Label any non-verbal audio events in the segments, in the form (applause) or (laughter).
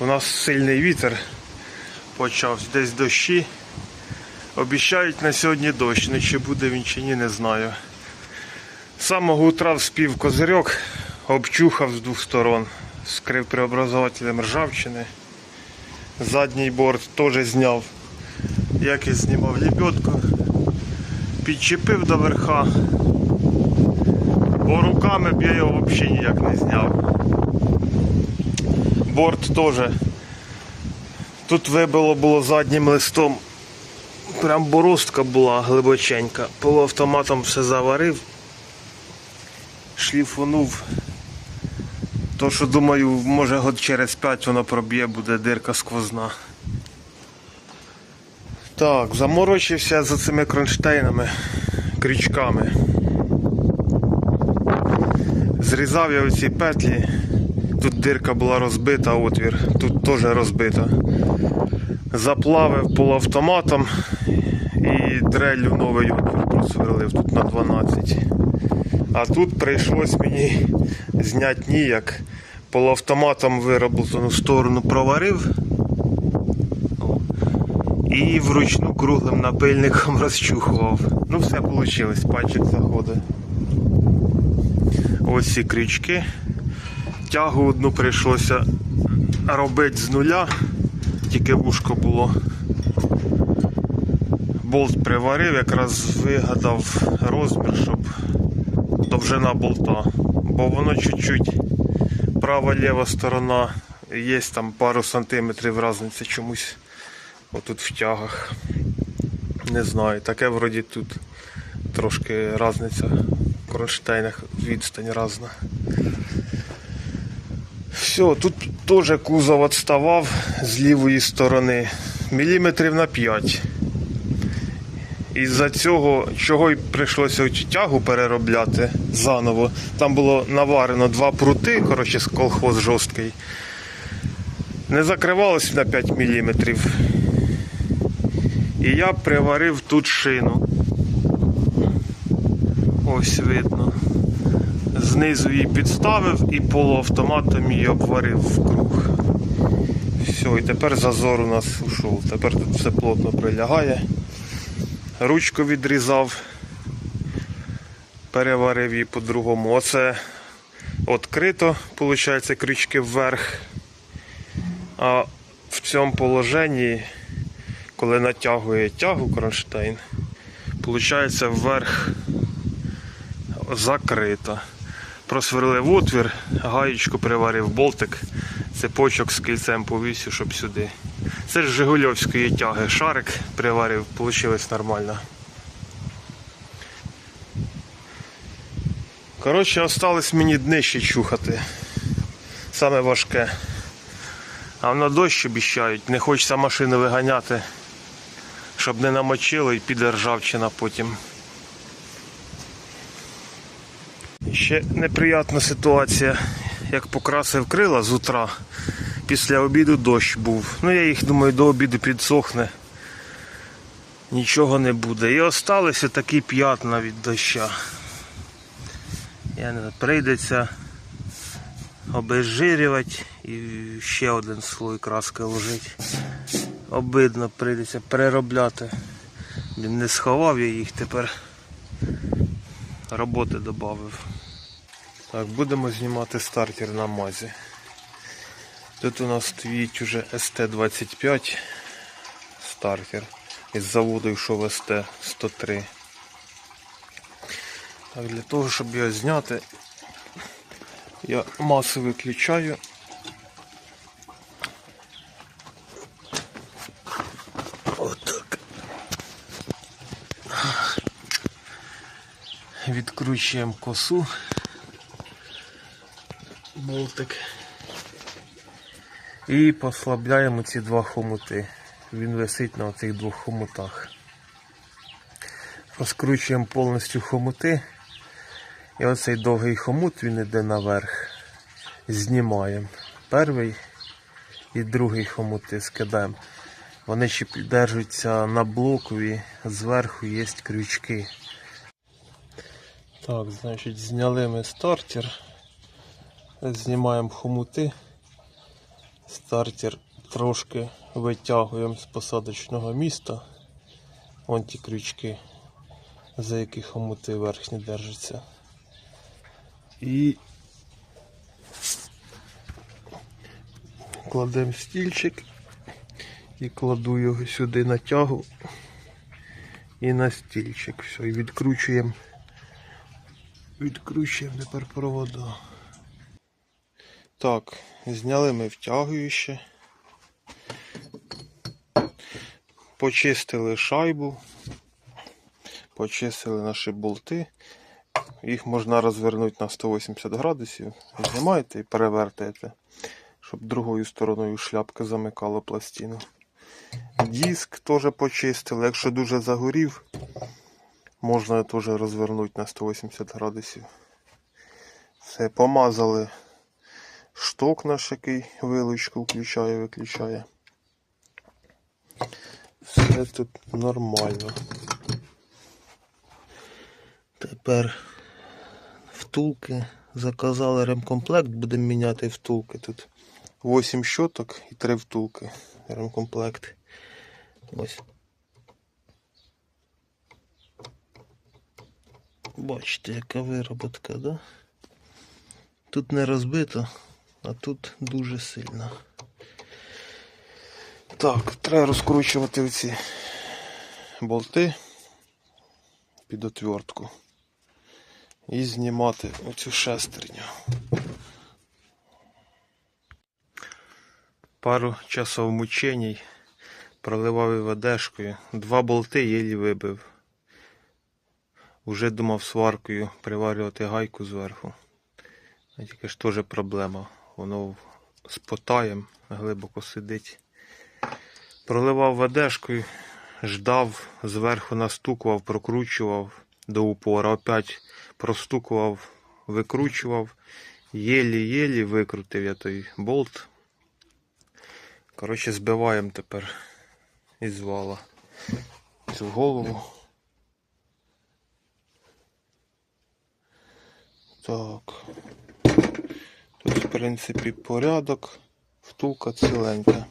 У нас сильний вітер почався, десь дощі. Обіцяють на сьогодні дощ, ну чи буде він чи ні, не знаю. З самого утра вспів козирьок, обчухав з двох сторон, скрив преобразователем ржавчини. Задній борт теж зняв. Як і знімав лебедку, підчепив до верха. Бо руками б я його взагалі ніяк не зняв. Борт теж. Тут вибило було заднім листом. Прям боростка була глибоченька. Полуавтоматом все заварив, шліфунув. То, що думаю, може год через 5 воно проб'є, буде дирка сквозна. Так, заморочився за цими кронштейнами, крючками. Зрізав я оці петлі. Тут дирка була розбита, отвір, тут теж розбита. Заплавив полуавтоматом і дрелью новий отвір просверлив тут на 12. А тут прийшлось мені зняти ніяк. Полуавтоматом вироботану сторону проварив. І вручну круглим напильником (laughs) розчухував. Ну все вийшло, пальчик заходить. Ось ці крючки. Тягу одну прийшлося робити з нуля, тільки вушко було. Болт приварив, якраз вигадав розмір, щоб довжина болта. Бо воно чуть-чуть права-ліва сторона, є там пару сантиметрів різниця чомусь отут в тягах. Не знаю, таке вроді тут трошки різниця в кронштейнах, відстань різна. Все, тут теж кузов відставав з лівої сторони міліметрів на 5. Із-за цього, чого й прийшлося тягу переробляти заново. Там було наварено два прути, коротше, колхоз жорсткий. Не закривалось на 5 мм. І я приварив тут шину. Ось видно. Знизу її підставив і полуавтоматом її обварив в круг. Все, і тепер зазор у нас ушов. Тепер тут все плотно прилягає. Ручку відрізав, переварив її по-другому. Оце відкрито, виходить, крючки вверх. А в цьому положенні, коли натягує тягу кронштейн, виходить вверх закрито. Просверлив отвір, гаєчку приварив болтик, цепочок з кільцем повісив, щоб сюди. Це ж Жигульовської тяги. Шарик приварив, вийшло нормально. Коротше, осталось мені днище чухати. Саме важке. А на дощ обіщають, не хочеться машину виганяти, щоб не намочило і піде ржавчина потім. Ще неприятна ситуація, як покрасив крила з утра. Після обіду дощ був. Ну я їх думаю до обіду підсохне. Нічого не буде. І осталися такі п'ятна від доща. Я не знаю, прийдеться обезжирювати і ще один слой краски ложити. Обидно прийдеться переробляти. Він не сховав я їх, тепер роботи додав. Так, будемо знімати стартер на мазі. Тут у нас стоїть уже СТ-25 стартер. Із заводу йшов СТ-103. Так, для того, щоб його зняти, я масу виключаю. Отак. Відкручуємо косу. Болтик. І послабляємо ці два хомути. Він висить на цих двох хомутах. Розкручуємо повністю хомути. І оцей довгий хомут він йде наверх. Знімаємо. Перший і другий хомути скидаємо. Вони ще піддержуються на блокові, зверху є крючки. Так, значить, зняли ми стартер. Знімаємо хомути. Стартер трошки витягуємо з посадочного міста. Вон ті крючки, за які хомути верхні держаться. І кладемо стільчик і кладу його сюди на тягу і на стільчик. Все, і відкручуємо. Відкручуємо тепер провода. Так, зняли ми втягуюче. Почистили шайбу, почистили наші болти. Їх можна розвернути на 180 градусів. Знімаєте і перевертаєте, щоб другою стороною шляпки замикало пластину. Диск теж почистили. Якщо дуже загорів, можна теж розвернути на 180 градусів. Все, помазали шток наш, який вилучку включає, виключає. Все тут нормально. Тепер втулки. Заказали ремкомплект, будемо міняти втулки. Тут 8 щоток і 3 втулки. Ремкомплект. Ось. Бачите, яка вироботка, да? Тут не розбито, а тут дуже сильно. Так, треба розкручувати оці болти під отвертку і знімати оцю шестерню. Пару часов мученій проливав і. Два болти єлі вибив. Уже думав сваркою приварювати гайку зверху. Тільки ж теж проблема. Воно з потаєм глибоко сидить. Проливав ведешкою, ждав, зверху настукував, прокручував до упора. Опять простукував, викручував. Єлі-єлі викрутив я той болт. Коротше, збиваємо тепер із вала цю голову. Так. В принципі, порядок. Втулка ціленька.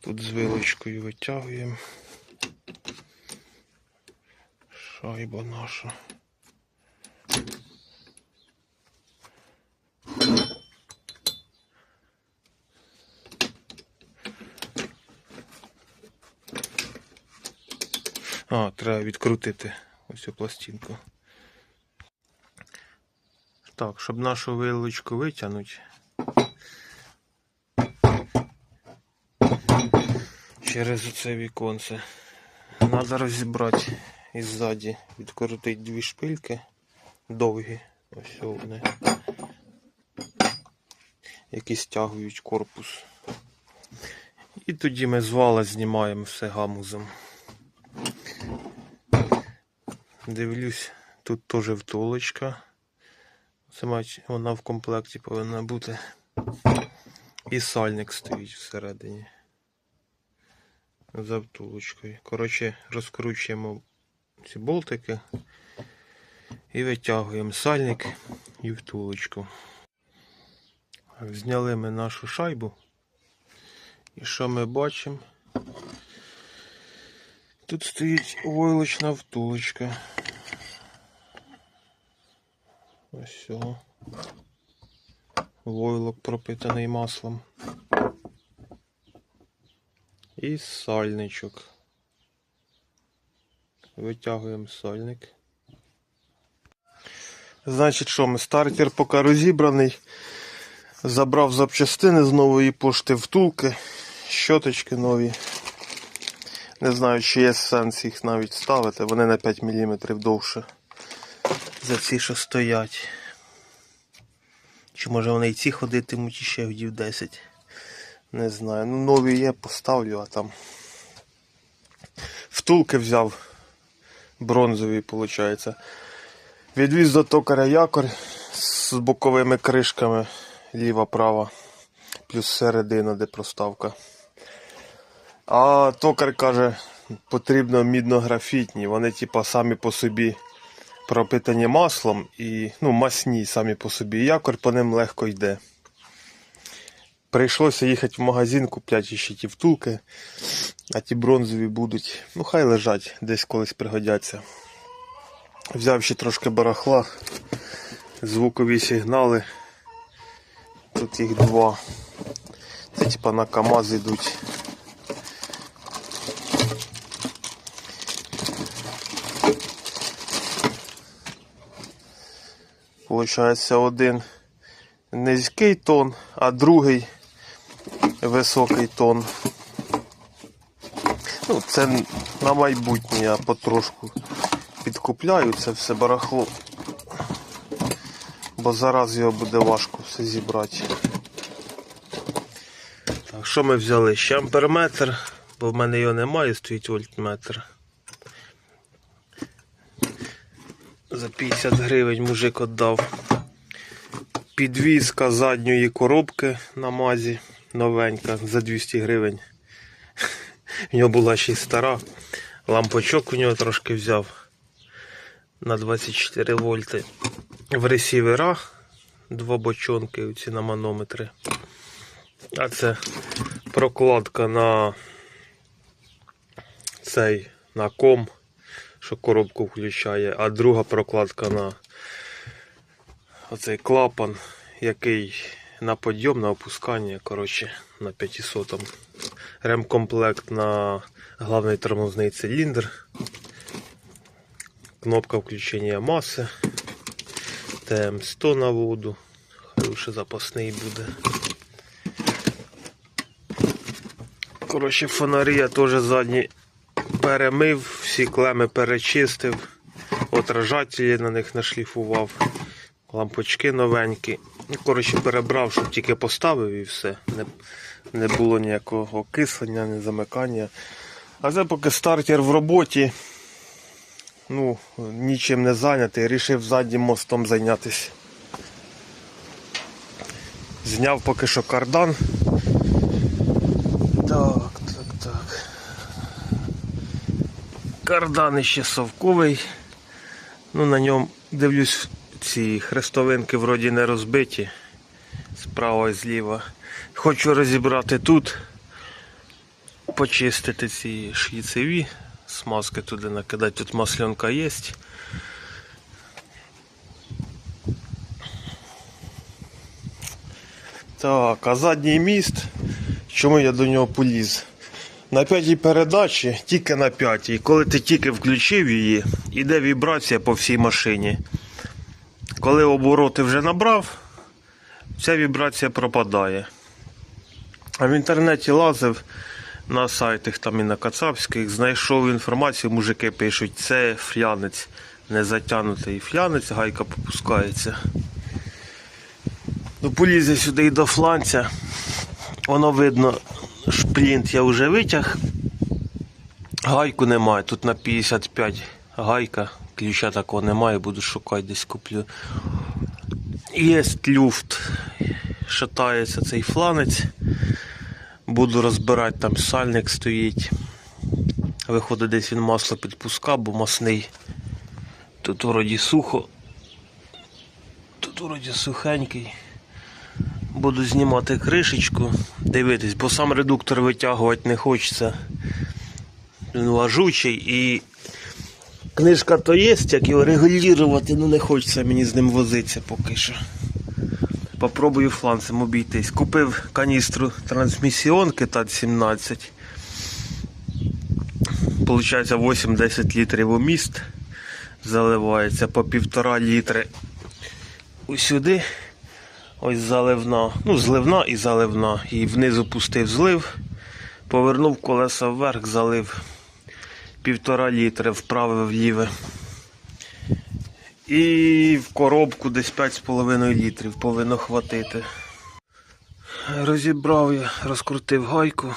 Тут з вилочкою витягуємо. Шайба наша. А, треба відкрутити ось цю пластинку. Так, щоб нашу вилочку витягнути. Через оце віконце. Треба розібрати і ззаді, відкрутити дві шпильки довгі. Ось вони. Які стягують корпус. І тоді ми з вала знімаємо все гамузом. Дивлюсь, тут теж втулочка. Мать, вона в комплекті повинна бути. І сальник стоїть всередині. За втулочкою. Коротше, розкручуємо ці болтики і витягуємо сальник і втулочку. Зняли ми нашу шайбу. І що ми бачимо? Тут стоїть войлочна втулочка. Ось цього. Войлок пропитаний маслом. І сальничок. Витягуємо сальник. Значить, що ми стартер поки розібраний. Забрав запчастини з нової пошти втулки, щоточки нові. Не знаю, чи є сенс їх навіть ставити, вони на 5 мм довше за ці, що стоять. Чи може вони і ці ходитимуть іще вдів 10. Не знаю. Ну, нові є, поставлю, а там. Втулки взяв бронзові, виходить. Відвіз до токаря якорь з боковими кришками ліва, права, плюс середина, де проставка. А токар каже, потрібно мідно-графітні. Вони типа самі по собі пропитані маслом і ну, масні самі по собі. Якорь по ним легко йде. Прийшлося їхати в магазин, купляти ще ті втулки, а ті бронзові будуть. Ну, хай лежать, десь колись пригодяться. Взяв ще трошки барахла, звукові сигнали. Тут їх два. Це типа на КАМАЗ йдуть. Получається один низький тон, а другий високий тон. Ну, це на майбутнє я потрошку підкупляю це все барахло. Бо зараз його буде важко все зібрати. Так, що ми взяли? Ще амперметр, бо в мене його немає, стоїть вольтметр. За 50 гривень мужик віддав. Підвізка задньої коробки на мазі новенька за 200 гривень. В нього була ще й стара. Лампочок у нього трошки взяв на 24 вольти. В ресівера два бочонки ці на манометри. А це прокладка на цей на ком, що коробку включає, а друга прокладка на оцей клапан, який на подйом, на опускання, коротше, на 500 Ремкомплект на главний тормозний циліндр. Кнопка включення маси. ТМ100 на воду. Лише запасний буде. Коротше, фонарі я теж задні перемив, всі клеми перечистив, отражателі на них нашліфував, лампочки новенькі. Ну, коротше, перебрав, щоб тільки поставив і все. Не, не було ніякого окислення, ні замикання. А це поки стартер в роботі. Ну, нічим не зайнятий, рішив заднім мостом зайнятися. Зняв поки що кардан. Так, так, так. Кардан ще совковий. Ну, на ньому дивлюсь, ці хрестовинки вроді не розбиті. Справа і зліва. Хочу розібрати тут, почистити ці шліцеві, смазки туди накидати. Тут масленка є. Так, а задній міст, чому я до нього поліз? На п'ятій передачі, тільки на п'ятій, коли ти тільки включив її, іде вібрація по всій машині. Коли обороти вже набрав, ця вібрація пропадає. А в інтернеті лазив на сайтах там і на Кацапських, знайшов інформацію, мужики пишуть, це флянець, не затягнутий флянець, гайка попускається. Ну, поліз сюди і до фланця. Воно видно, шплінт я вже витяг. Гайку немає, тут на 55 гайка, ключа такого немає, буду шукати, десь куплю. Є люфт, шатається цей фланець. Буду розбирати, там сальник стоїть. Виходить, десь він масло підпускав, бо масний. Тут вроді сухо. Тут вроді сухенький. Буду знімати кришечку, дивитись, бо сам редуктор витягувати не хочеться. Він важучий і книжка то є, як його регулювати, ну не хочеться мені з ним возитися поки що. Попробую фланцем обійтись. Купив каністру трансмісіонки ТАТ 17. Получається 8-10 літрів у міст. Заливається по півтора літри усюди. Ось заливна, ну, зливна і заливна. І внизу пустив злив, повернув колеса вверх, залив півтора літри вправе вліве. І в коробку десь 5,5 літрів повинно хватити. Розібрав я, розкрутив гайку,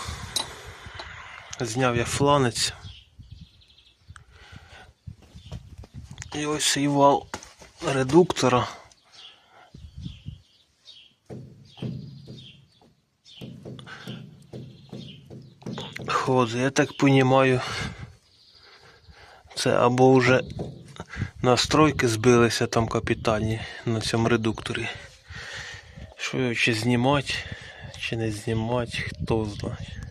зняв я фланець. І ось цей вал редуктора. Ходи, я так розумію, це або вже настройки збилися там капітальні на цьому редукторі. Що його чи знімати, чи не знімати, хто знає.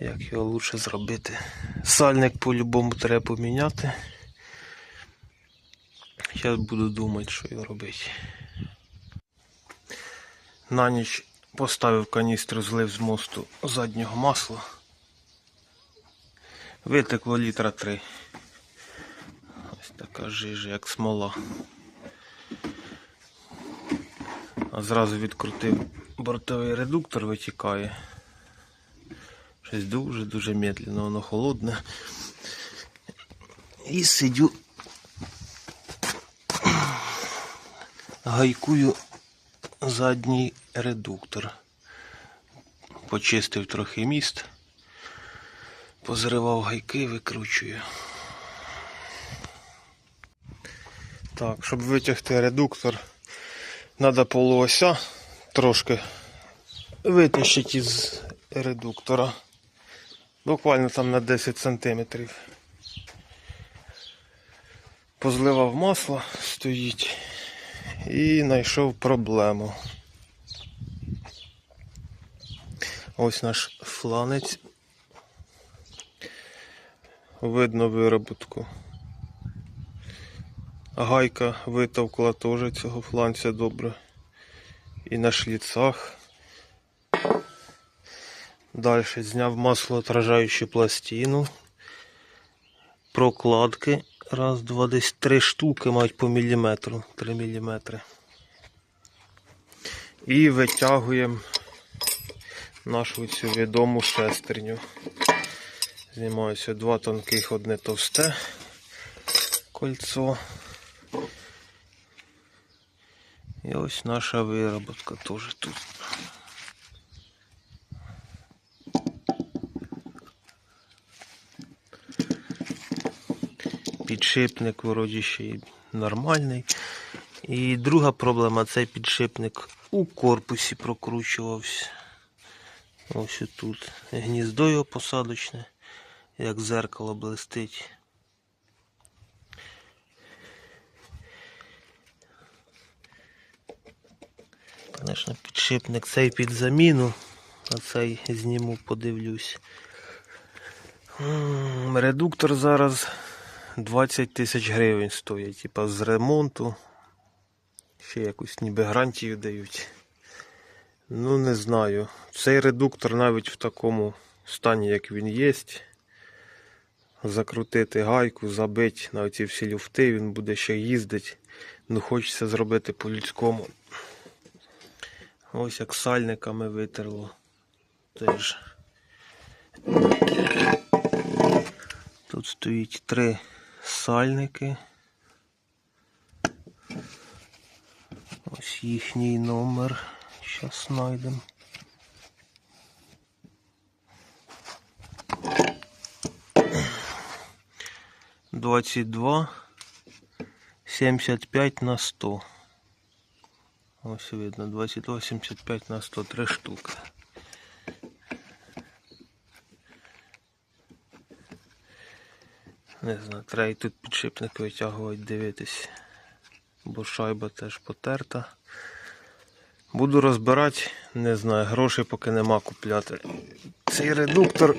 Як його лучше зробити. Сальник по-любому треба поміняти. Зараз буду думати, що його робити. На ніч поставив каністру, злив з мосту заднього масла. Витекло літра три. Ось така жижа, як смола. А зразу відкрутив бортовий редуктор, витікає. Щось дуже-дуже медленно, воно холодне. І сидю. Гайкую задній редуктор. Почистив трохи міст, позривав гайки, викручую. Так, щоб витягти редуктор, треба полуося трошки витащити із редуктора. Буквально там на 10 сантиметрів. Позливав масло, стоїть і знайшов проблему. Ось наш фланець. Видно вироботку. Гайка витовкла теж цього фланця добре. І на шліцах. Далі зняв маслоотражаючу пластину. Прокладки. Раз, два, десь три штуки мають по міліметру. Три міліметри. І витягуємо нашу цю відому шестерню. Знімаюся два тонких, одне товсте кольцо. І ось наша вироботка теж тут. Підшипник вроді ще й нормальний. І друга проблема цей підшипник у корпусі прокручувався. Ось тут гніздо його посадочне, як зеркало блистить. Звісно, підшипник цей під заміну, а цей зніму, подивлюсь. Редуктор зараз 20 тисяч гривень стоїть, типа з ремонту. Ще якусь ніби гарантію дають. Ну, не знаю. Цей редуктор навіть в такому стані, як він є. Закрутити гайку, забити на оці всі люфти, він буде ще їздити. Ну, хочеться зробити по-людському. Ось як сальниками витерло. Теж. Тут стоїть три сальники. Ось їхній номер. Зараз знайдемо. Двадцять два сімдесят п'ять на сто. Ось видно, 22, 75 на 103 штуки. Не знаю, треба і тут підшипник витягувати, дивитись. Бо шайба теж потерта. Буду розбирати, не знаю, грошей поки нема купляти. Цей редуктор